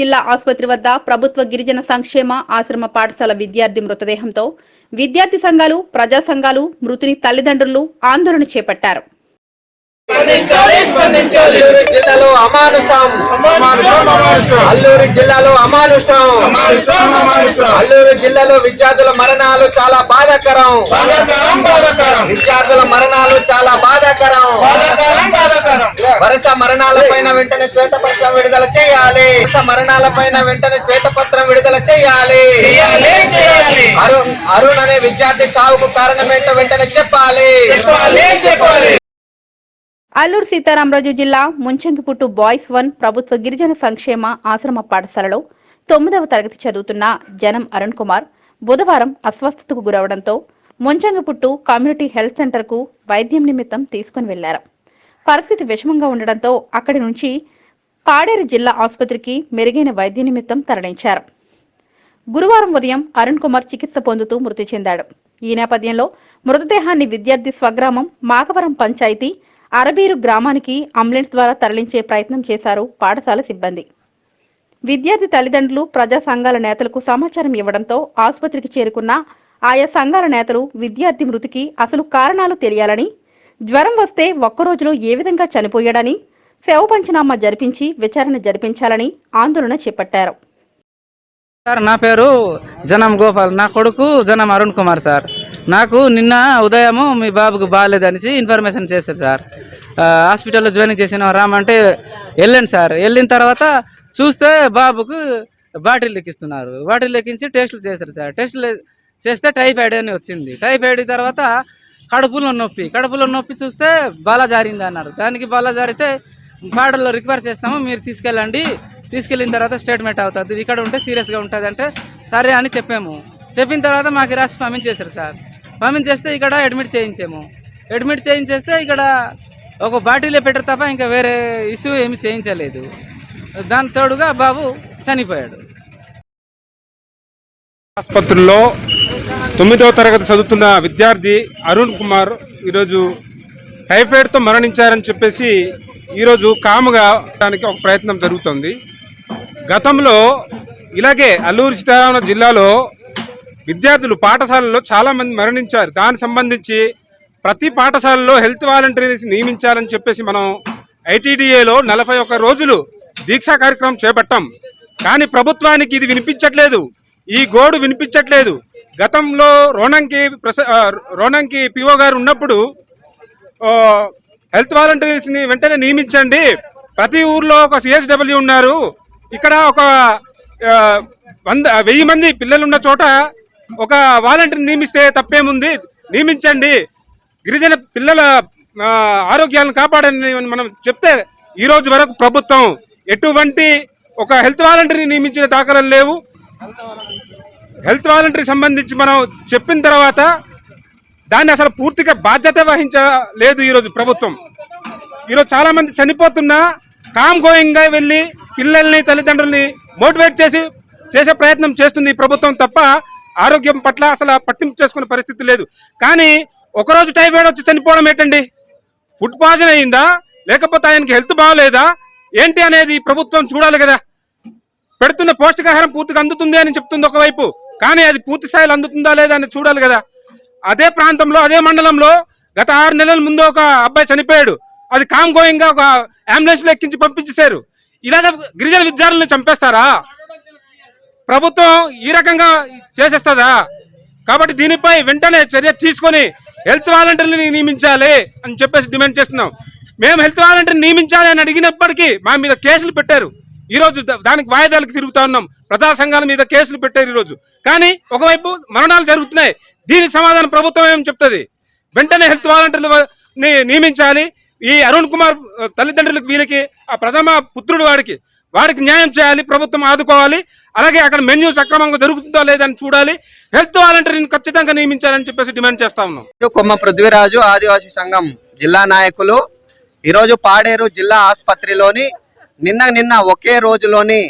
జిల్లా ఆసుపత్రి వద్ద ప్రభుత్వ గిరిజన సంక్షేమ ఆశ్రమ పాఠశాల విద్యార్థి మృతదేహంతో విద్యార్థి సంఘాలు ప్రజా సంఘాలు మృతుని తల్లిదండ్రులు ఆందోళన చేపట్టారు. స్పందించాలి స్పందించాలి. అల్లూరి జిల్లాలో అమానుషం. అల్లూరి జిల్లాలో అమానుషం. అల్లూరు జిల్లాలో విద్యార్థుల మరణాలు చాలా బాధాకరం. విద్యార్థుల మరణాలు చాలా బాధాకరం. వరుస మరణాల పైన వెంటనే శ్వేతపత్రం విడుదల చేయాలి. వరుస మరణాల పైన వెంటనే శ్వేతపత్రం విడుదల చేయాలి. అరుణ్ అరుణ్ అనే విద్యార్థి చావుకు కారణమేంటో వెంటనే చెప్పాలి చెప్పాలి. అల్లూరు సీతారామరాజు జిల్లా ముంచంగిపుట్టు బాయ్స్ వన్ ప్రభుత్వ గిరిజన సంక్షేమ ఆశ్రమ పాఠశాలలో తొమ్మిదవ తరగతి చదువుతున్న జనం అరుణ్ కుమార్ బుధవారం అస్వస్థతకు గురవడంతో ముంచంగిపుట్టు కమ్యూనిటీ హెల్త్ సెంటర్కు వైద్యం నిమిత్తం తీసుకుని వెళ్ళారు. పరిస్థితి విషమంగా ఉండడంతో అక్కడి నుంచి పాడేరు జిల్లా ఆసుపత్రికి మెరుగైన వైద్య నిమిత్తం తరలించారు. గురువారం ఉదయం అరుణ్ కుమార్ చికిత్స పొందుతూ మృతి చెందాడు. ఈ నేపథ్యంలో మృతదేహాన్ని విద్యార్థి స్వగ్రామం మాకవరం పంచాయతీ అరబీరు గ్రామానికి అంబులెన్స్ ద్వారా తరలించే ప్రయత్నం చేశారు పాఠశాల సిబ్బంది. విద్యార్థి తల్లిదండ్రులు ప్రజా సంఘాల నేతలకు సమాచారం ఇవ్వడంతో ఆసుపత్రికి చేరుకున్న ఆయా సంఘాల నేతలు విద్యార్థి మృతికి అసలు కారణాలు తెలియాలని జ్వరం వస్తే ఒక్క రోజులో ఏ విధంగా చనిపోయాడని శవ పంచనామా జరిపించి విచారణ జరిపించాలని ఆందోళన చేపట్టారు. సార్ నా పేరు జనం గోపాల్ నా కొడుకు జనం అరుణ్ కుమార్ సార్. నాకు నిన్న ఉదయము మీ బాబుకు బాగాలేదనేసి ఇన్ఫర్మేషన్ చేశారు సార్. హాస్పిటల్లో జాయిన్ చేసిన రామంటే వెళ్ళండి సార్. వెళ్ళిన తర్వాత చూస్తే బాబుకు బాటిల్ లెక్కిస్తున్నారు. బాటిల్ లెక్కించి టెస్టులు చేశారు సార్. టెస్టులు చేస్తే టైఫాయిడ్ అని వచ్చింది. టైఫాయిడ్ తర్వాత కడుపులో నొప్పి. కడుపులో నొప్పి చూస్తే బాల జారింది అన్నారు. దానికి బాల జారితే పాడల్లో రిక్వైర్ చేస్తాము. మీరు తీసుకెళ్ళండి. తీసుకెళ్ళిన తర్వాత స్టేట్మెంట్ అవుతుంది. ఇక్కడ ఉంటే సీరియస్గా ఉంటుంది అంటే సరే అని చెప్పాము. చెప్పిన తర్వాత మాకు రాసి పంపించేశారు సార్. పంపించేస్తే ఇక్కడ అడ్మిట్ చేయించాము. అడ్మిట్ చేయించేస్తే ఇక్కడ ఒక బాటిలే పెట్టరు తప్ప ఇంకా వేరే ఇష్యూ ఏమి చేయించలేదు. దాని తోడుగా బాబు చనిపోయాడు. ఆసుపత్రిలో తొమ్మిదవ తరగతి చదువుతున్న విద్యార్థి అరుణ్ కుమార్ ఈరోజు టైఫాయిడ్తో మరణించారని చెప్పేసి ఈరోజు కాముగా దానికి ఒక ప్రయత్నం జరుగుతుంది. గతంలో ఇలాగే అల్లూరు సీతారామరాజు జిల్లాలో విద్యార్థులు పాఠశాలలో చాలామంది మరణించారు. దానికి సంబంధించి ప్రతి పాఠశాలలో హెల్త్ వాలంటీర్స్ నియమించాలని చెప్పేసి మనం ఐటీడీఏలో నలభై ఒక్క రోజులు దీక్షా కార్యక్రమం చేపట్టాం. కానీ ప్రభుత్వానికి ఇది వినిపించట్లేదు. ఈ గోడు వినిపించట్లేదు. గతంలో రోణంకి ప్రస రోణంకి పిఓ గారు ఉన్నప్పుడు హెల్త్ వాలంటీర్స్ని వెంటనే నియమించండి. ప్రతి ఊర్లో ఒక సిఎస్డబ్ల్యూ ఉన్నారు. ఇక్కడ ఒక వంద వెయ్యి మంది పిల్లలున్న చోట ఒక వాలంటీర్ నియమిస్తే తప్పేముంది? నియమించండి. గిరిజన పిల్లల ఆరోగ్యాలను కాపాడని మనం చెప్తే ఈ రోజు వరకు ప్రభుత్వం ఎటువంటి ఒక హెల్త్ వాలంటీర్ని నియమించిన దాఖలు లేవు. హెల్త్ వాలంటీర్ సంబంధించి మనం చెప్పిన తర్వాత దాన్ని అసలు పూర్తిగా బాధ్యత వహించలేదు ఈరోజు ప్రభుత్వం. ఈరోజు చాలామంది చనిపోతున్నా కామ్ గోయింగ్గా వెళ్ళి పిల్లల్ని తల్లిదండ్రుల్ని మోటివేట్ చేసి చేసే ప్రయత్నం చేస్తుంది ఈ ప్రభుత్వం తప్ప ఆరోగ్యం పట్ల అసలు పట్టింపు చేసుకునే పరిస్థితి లేదు. కానీ ఒకరోజు టైఫాయిడ్ వచ్చి చనిపోవడం ఏంటండి? ఫుడ్ పాయిజన్ అయిందా? లేకపోతే ఆయనకి హెల్త్ బాగలేదా? ఏంటి అనేది ప్రభుత్వం చూడాలి కదా. పెడుతున్న పౌష్టికాహారం పూర్తిగా అందుతుంది అని చెప్తుంది ఒకవైపు. కానీ అది పూర్తి స్థాయిలో అందుతుందా లేదా అని చూడాలి కదా. అదే ప్రాంతంలో అదే మండలంలో గత ఆరు నెలల ముందు ఒక అబ్బాయి చనిపోయాడు. అది కామ్ గోయింగ్గా ఒక అంబులెన్స్లో ఎక్కించి పంపించేశారు. ఇలాగ గిరిజన విద్యార్థులను చంపేస్తారా? ప్రభుత్వం ఈ రకంగా చేసేస్తుందా? కాబట్టి దీనిపై వెంటనే చర్య తీసుకొని హెల్త్ వాలంటీర్ని నియమించాలి అని చెప్పేసి డిమాండ్ చేస్తున్నాం. మేము హెల్త్ వాలంటీర్ని నియమించాలి అని అడిగినప్పటికీ మా మీద కేసులు పెట్టారు. ఈరోజు దానికి వాయిదాలకు తిరుగుతూ ఉన్నాం. ప్రజా సంఘాల మీద కేసులు పెట్టారు ఈరోజు. కానీ ఒకవైపు మరణాలు జరుగుతున్నాయి. దీనికి సమాధానం ప్రభుత్వం ఏం చెప్తుంది? వెంటనే హెల్త్ వాలంటీర్ని ని నియమించాలి. ఈ అరుణ్ కుమార్ తల్లిదండ్రులకు వీళ్ళకి ఆ ప్రథమ పుత్రుడు వాడికి వాడికి న్యాయం చేయాలి ప్రభుత్వం ఆదుకోవాలి అలాగే అక్కడ మెన్యూ సక్రమంగా జరుగుతుందో లేదని చూడాలి. హెల్త్ వాలంటీర్ని ఖచ్చితంగా నియమించాలని చెప్పేసి డిమాండ్ చేస్తా ఉన్నాం. కొమ్మ పృథ్వీరాజు ఆదివాసీ సంఘం జిల్లా నాయకులు. ఈరోజు పాడేరు జిల్లా ఆసుపత్రిలోని నిన్న నిన్న ఒకే రోజులోని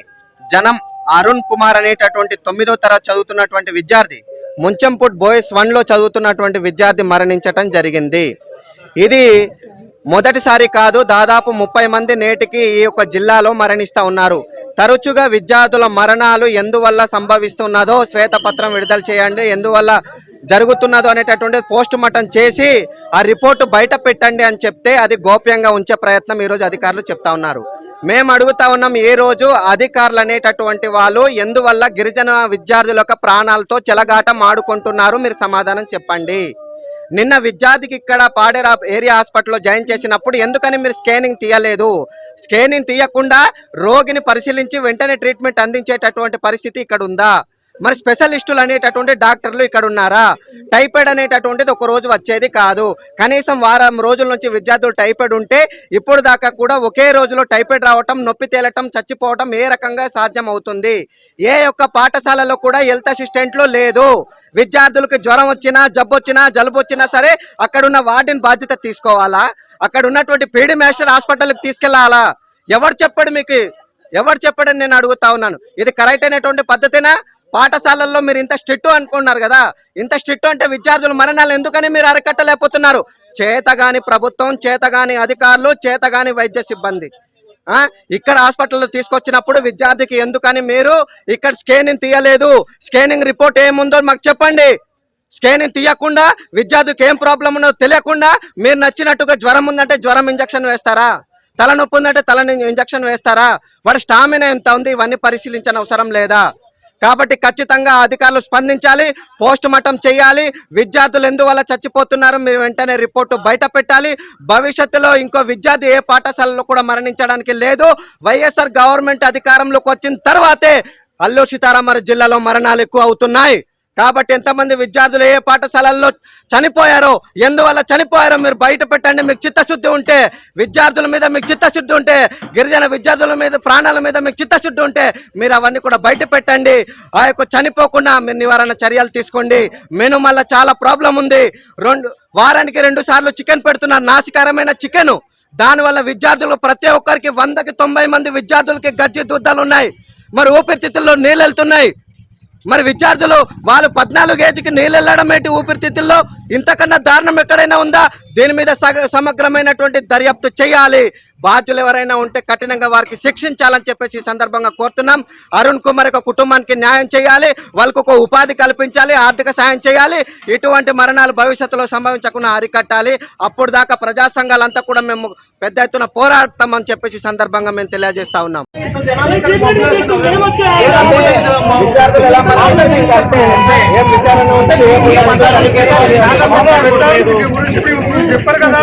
జనం అరుణ్ కుమార్ అనేటటువంటి తొమ్మిదో తరగతి చదువుతున్నటువంటి విద్యార్థి ముంచంపుట్ బాయ్స్ వన్లో చదువుతున్నటువంటి విద్యార్థి మరణించటం జరిగింది. ఇది మొదటిసారి కాదు దాదాపు ముప్పై మంది నేటికి ఈ యొక్క జిల్లాలో మరణిస్తూ ఉన్నారు. తరచుగా విద్యార్థుల మరణాలు ఎందువల్ల సంభవిస్తున్నదో శ్వేతపత్రం విడుదల చేయండి ఎందువల్ల జరుగుతున్నదో అనేటటువంటి పోస్ట్ మార్టం చేసి ఆ రిపోర్టు బయట పెట్టండి అని చెప్తే అది గోప్యంగా ఉంచే ప్రయత్నం ఈరోజు అధికారులు చెప్తా ఉన్నారు. మేము అడుగుతా ఉన్నాం ఏ రోజు అధికారులు అనేటటువంటి వాళ్ళు ఎందువల్ల గిరిజన విద్యార్థుల యొక్క ప్రాణాలతో చెలగాటం ఆడుకుంటున్నారు మీరు సమాధానం చెప్పండి. నిన్న విద్యార్థికి ఇక్కడ పాడేరా ఏరియా హాస్పిటల్లో జాయిన్ చేసినప్పుడు ఎందుకని మీరు స్కానింగ్ తీయలేదు? స్కానింగ్ తీయకుండా రోగిని పరిశీలించి వెంటనే ట్రీట్మెంట్ అందించేటటువంటి పరిస్థితి ఇక్కడ ఉందా మరి స్పెషలిస్టులు అనేటటువంటి డాక్టర్లు ఇక్కడ ఉన్నారా? టైఫాయిడ్ అనేటటువంటిది ఒక రోజు వచ్చేది కాదు. కనీసం వారం రోజుల నుంచి విద్యార్థులు టైఫాయిడ్ ఉంటే ఇప్పుడు దాకా కూడా ఒకే రోజులో టైఫాయిడ్ రావటం నొప్పి తేలటం చచ్చిపోవటం ఏ రకంగా సాధ్యం అవుతుంది ఏ యొక్క పాఠశాలలో కూడా హెల్త్ అసిస్టెంట్లు లేదు. విద్యార్థులకు జ్వరం వచ్చినా జబ్బు వచ్చినా జలుబు వచ్చినా సరే అక్కడున్న వార్డెన్ బాధ్యత తీసుకోవాలా? అక్కడ ఉన్నటువంటి పీడి మేస్టర్ హాస్పిటల్కి తీసుకెళ్ళాలా? ఎవరు చెప్పాడు మీకు? ఎవరు చెప్పాడని నేను అడుగుతా ఉన్నాను. ఇది కరెక్ట్ అయినటువంటి పద్ధతినా? పాఠశాలల్లో మీరు ఇంత స్ట్రిక్ట్ అనుకున్నారు కదా ఇంత స్ట్రిక్ట్ అంటే విద్యార్థుల మరణాలు ఎందుకని మీరు అరకట్టలేకపోతున్నారు? చేతగాని ప్రభుత్వం చేతగాని అధికారులు చేతగాని వైద్య సిబ్బంది. ఇక్కడ హాస్పిటల్లో తీసుకొచ్చినప్పుడు విద్యార్థికి ఎందుకని మీరు ఇక్కడ స్కానింగ్ తీయలేదు? స్కానింగ్ రిపోర్ట్ ఏముందో మాకు చెప్పండి. స్కానింగ్ తీయకుండా విద్యార్థికి ఏం ప్రాబ్లం ఉన్నదో తెలియకుండా మీరు నచ్చినట్టుగా జ్వరం ఉందంటే జ్వరం ఇంజక్షన్ వేస్తారా? తలనొప్పి ఉందంటే తల ఇంజక్షన్ వేస్తారా? వాడి స్టామినా ఎంత ఉంది? ఇవన్నీ పరిశీలించిన అవసరం లేదా? కాబట్టి ఖచ్చితంగా అధికారులు స్పందించాలి పోస్ట్ మార్టం చేయాలి. విద్యార్థులు ఎందువల్ల చచ్చిపోతున్నారు? మీరు వెంటనే రిపోర్టు బయట పెట్టాలి. భవిష్యత్తులో ఇంకో విద్యార్థి ఏ పాఠశాలలో కూడా మరణించడానికి లేదు. వైఎస్ఆర్ గవర్నమెంట్ అధికారంలోకి వచ్చిన తర్వాతే అల్లూరు సీతారామరాజు జిల్లాలో మరణాలు ఎక్కువ అవుతున్నాయి. కాబట్టి ఎంతమంది విద్యార్థులు ఏ పాఠశాలల్లో చనిపోయారో ఎందువల్ల చనిపోయారో మీరు బయట పెట్టండి. మీకు చిత్తశుద్ధి ఉంటే విద్యార్థుల మీద మీకు చిత్తశుద్ధి ఉంటే గిరిజన విద్యార్థుల మీద ప్రాణాల మీద మీకు చిత్తశుద్ధి ఉంటే మీరు అవన్నీ కూడా బయట పెట్టండి. ఆ యొక్క చనిపోకుండా మీరు నివారణ చర్యలు తీసుకోండి. మెను మళ్ళీ చాలా ప్రాబ్లం ఉంది. రెండు వారానికి రెండు సార్లు చికెన్ పెడుతున్నారు. నాసికరమైన చికెన్. దానివల్ల విద్యార్థులు ప్రతి ఒక్కరికి వందకి తొంభై మంది విద్యార్థులకి గజ్జి దుద్దాలు ఉన్నాయి. మరి ఊపిరితిత్తుల్లో నీళ్ళు వెళ్తున్నాయి. మరి విద్యార్థులు వాళ్ళు పద్నాలుగు ఏజ్కి నీళ్ళు వెళ్ళడం ఏంటి ఊపిరితిత్తుల్లో? ఇంతకన్నా దారుణం ఎక్కడైనా ఉందా? దీని మీద సగ సమగ్రమైనటువంటి దర్యాప్తు చేయాలి. బాధ్యులు ఎవరైనా ఉంటే కఠినంగా వారికి శిక్షించాలని చెప్పేసి ఈ సందర్భంగా కోరుతున్నాం. అరుణ్ కుమార్ యొక్క కుటుంబానికి న్యాయం చేయాలి. వాళ్ళకు ఒక ఉపాధి కల్పించాలి. ఆర్థిక సాయం చేయాలి. ఇటువంటి మరణాలు భవిష్యత్తులో సంభవించకుండా అరికట్టాలి. అప్పుడు దాకా ప్రజా సంఘాలంతా కూడా మేము పెద్ద ఎత్తున పోరాడతామని చెప్పేసి ఈ సందర్భంగా మేము తెలియజేస్తా ఉన్నాం. చెప్పారు కదా?